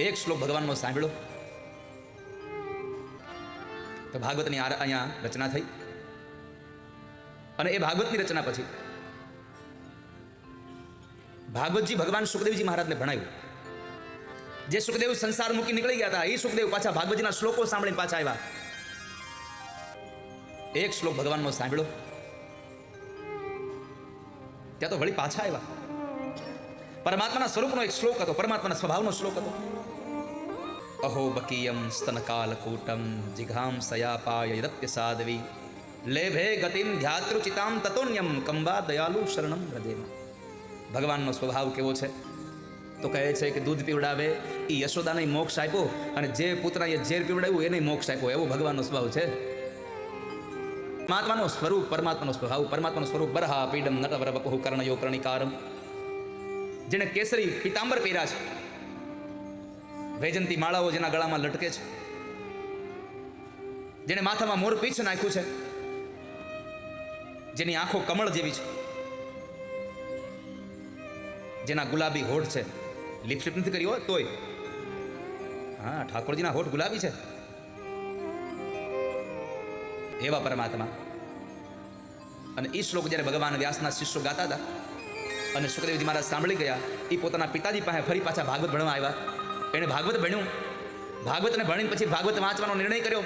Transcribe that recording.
એક શ્લોક ભગવાનનો સાંભળો. તો ભાગવતની અહીંયા રચના થઈ. અને એ ભાગવતની રચના પછી ભાગવતજી ભગવાન સુખદેવજી મહારાજને ભણાવ્યું. જે સુખદેવ સંસાર મૂકી નીકળી ગયા હતા એ સુખદેવ પાછા ભાગવતજીના શ્લોકો સાંભળીને પાછા આવ્યા. એક શ્લોક ભગવાનનો સાંભળ્યો ત્યાં તો વળી પાછા આવ્યા. પરમાત્માના સ્વરૂપનો એક શ્લોક હતો, પરમાત્માના સ્વભાવનો શ્લોક હતો. અહો બકીયમ સ્તનકાલકૂટમ જિઘામ સયાપાય યદપ્ય સાધવી, લેભે ગતિમ ધ્યાતૃચિતામ તતોન્યમ કંબા દયાલુ શરણમ હૃદયમ ભગવાનનો સ્વભાવ કેવો છે? તો કહે છે કે દૂધ પીવડાવે એ યશોદાને મોક્ષ આપ્યો અને જે પુત્રએ ઝેર પીવડાવ્યું એને મોક્ષ આપ્યો. એવો ભગવાનનો સ્વભાવ છે. પરમાત્માનો સ્વરૂપ, પરમાત્માનો સ્વભાવ, પરમાત્માનો સ્વરૂપ બરહા પીડમ નટવર બપહુ કર્ણયો કર્ણિકારમ જેને કેસરી, પિતાંબર પહેર્યા છે. વૈજંતી માળાઓ જેના ગળામાં લટકે છે. જેને માથામાં મોર પીછ નાખ્યું છે. જેની આંખો કમળ જેવી છે. જેના ગુલાબી હોઠ છે. લિપસ્ટિક નથી કરી હોય તોય. હા, ઠાકોરજીના હોઠ ગુલાબી છે. એવા પરમાત્મા. અને એ શ્લોક જ્યારે ભગવાન વ્યાસના શિષ્યો ગાતા હતા અને સુખદેવજી મહારાજ સાંભળી ગયા. એ પોતાના પિતાજી પાસે ફરી પાછા ભાગવત ભણવા આવ્યા. એણે ભાગવત ભણ્યું. ભાગવતને ભણીને પછી ભાગવત વાંચવાનો નિર્ણય કર્યો.